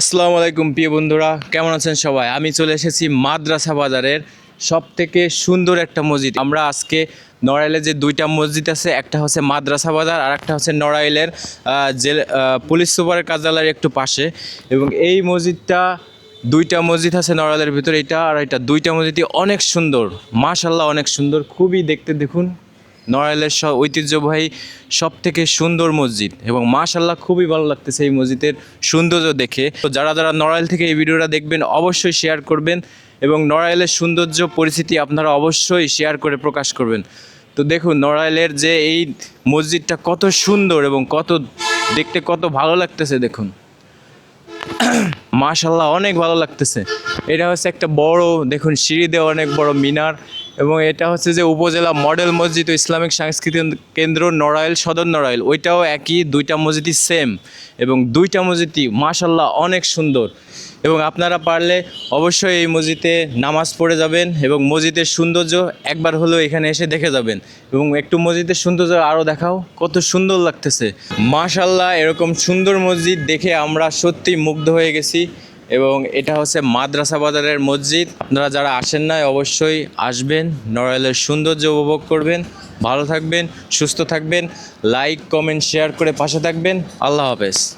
আসসালামু আলাইকুম, প্রিয় বন্ধুরা। কেমন আছেন সবাই? আমি চলে এসেছি মাদ্রাসা বাজারের সব থেকে সুন্দর একটা মসজিদ। আমরা আজকে নড়াইলে যে দুইটা মসজিদ আছে, একটা হচ্ছে মাদ্রাসা বাজার আর একটা হচ্ছে নড়াইলের জেল পুলিশ সুপারের কার্যালয়ের একটু পাশে। এবং এই মসজিদটা, দুইটা মসজিদ আছে নড়াইলের ভিতরে, এটা আর এটা। দুইটা মসজিদই অনেক সুন্দর মাশাল্লাহ অনেক সুন্দর। খুবই দেখতে দেখুন নড়াইলের ঐতিহ্যবাহী সব থেকে সুন্দর মসজিদ এবং মাশাল্লাহ খুবই ভালো লাগতেছে এই মসজিদের সৌন্দর্য দেখে। তো যারা যারা নড়াইল থেকে এই ভিডিওটা দেখবেন, অবশ্যই শেয়ার করবেন এবং নড়াইলের সৌন্দর্য পরিস্থিতি আপনারা অবশ্যই শেয়ার করে প্রকাশ করবেন। তো দেখুন, নড়াইলের যে এই মসজিদটা কত সুন্দর এবং কত দেখতে কত ভালো লাগতেছে দেখুন। মাশাল্লাহ অনেক ভালো লাগতেছে। এটা হচ্ছে একটা বড়, দেখুন, সিঁড়ি দেওয়া, অনেক বড় মিনার। এবং এটা হচ্ছে যে উপজেলা মডেল মসজিদ ও ইসলামিক সাংস্কৃতিক কেন্দ্র নড়াইল, সদর নড়াইল। ওইটাও একই, দুইটা মসজিদই সেম এবং দুইটা মসজিদই মাশাল্লাহ অনেক সুন্দর। এবং আপনারা পারলে অবশ্যই এই মসজিদে নামাজ পড়ে যাবেন এবং মসজিদের সৌন্দর্য একবার হলেও এখানে এসে দেখে যাবেন। এবং একটু মসজিদের সৌন্দর্য আরও দেখাও, কত সুন্দর লাগতেছে। মাশাল্লাহ এরকম সুন্দর মসজিদ দেখে আমরা সত্যি মুগ্ধ হয়ে গেছি। এবং এটা হচ্ছে মাদ্রাসা বাজারের মসজিদ। আপনারা যারা আসেন নাই, অবশ্যই আসবেন। নড়াইলের সৌন্দর্য উপভোগ করবেন। ভালো থাকবেন, সুস্থ থাকবেন। লাইক কমেন্ট শেয়ার করে পাশে থাকবেন। আল্লাহ হাফেজ।